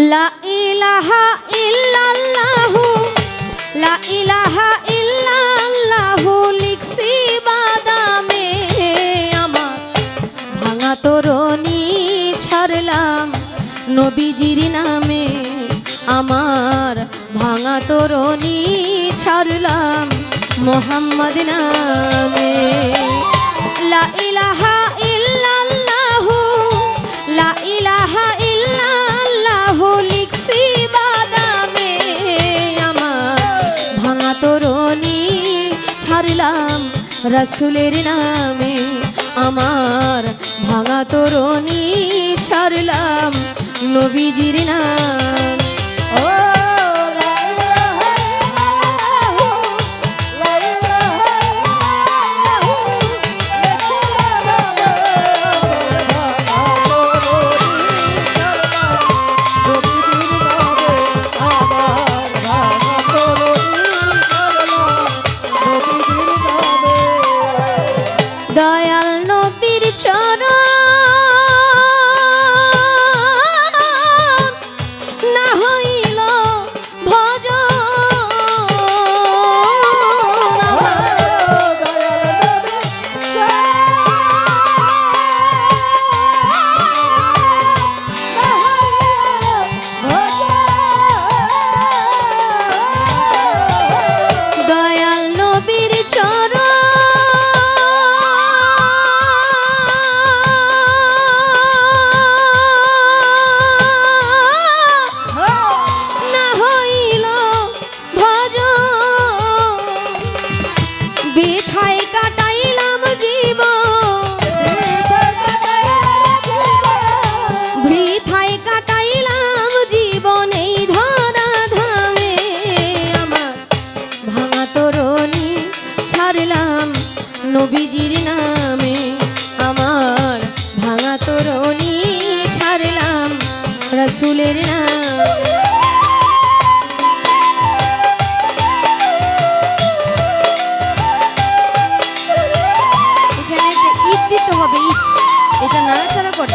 লা ইলাহা ইল্লাল্লাহু, লা ইলাহা ইল্লাল্লাহু লিখছি বাদামে আমার। ভাঙা তোরনি ছাড়লাম নবীজির নামে, আমার ভাঙা তোরনি ছাড়লাম মোহাম্মদ নামে। লা ইলাহা ইল্লাল্লাহু রসুলের নামে আমার ভাঙা তরণী ছাড়লাম নবীজির নাম। দিতে হবে ইট। এটা নাড়াচাড়া করে।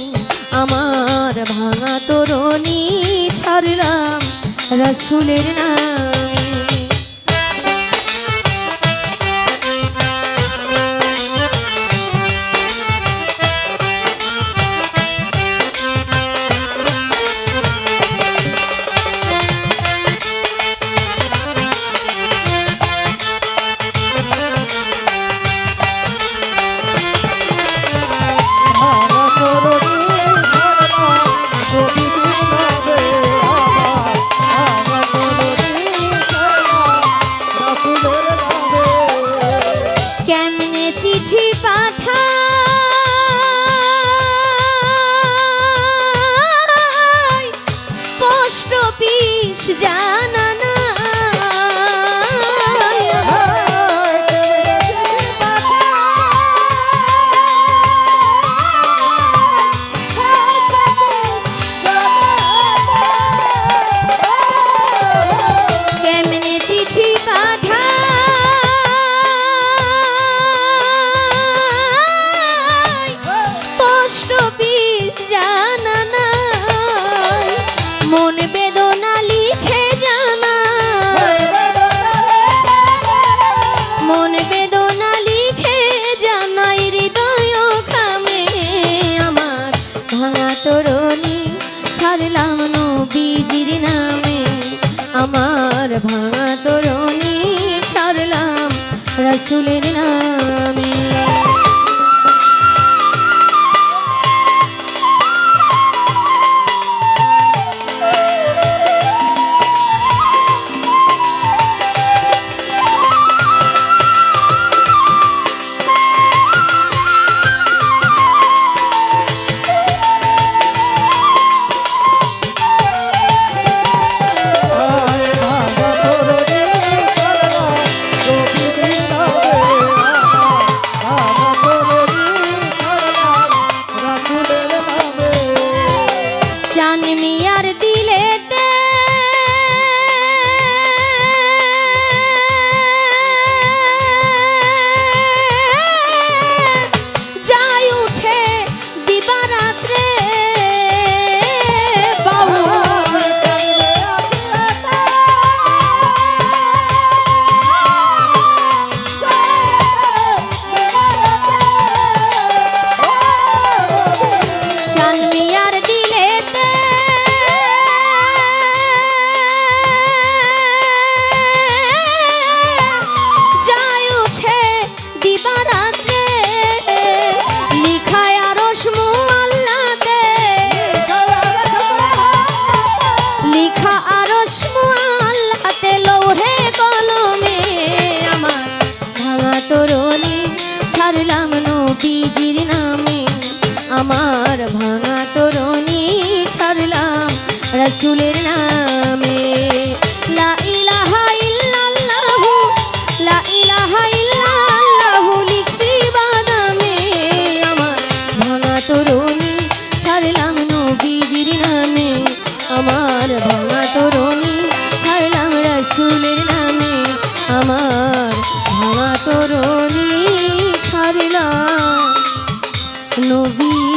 আমার ভাঙা তরণী ছাড়লাম রসুলের নামে 자. রসুলের নামে। রসুলের নামে। লা ইলাহা ইল্লাল্লাহু, লা ইলাহা ইল্লাল্লাহু লিখছি বাদামে। আমার ভাঙা তরুণী ছাড়লাম নবীজির নামে। আমার ভাঙা তরুণী ছাড়লাম রসুলের নামে। আমার ভাঙা তরুণী ছাড়লাম নবী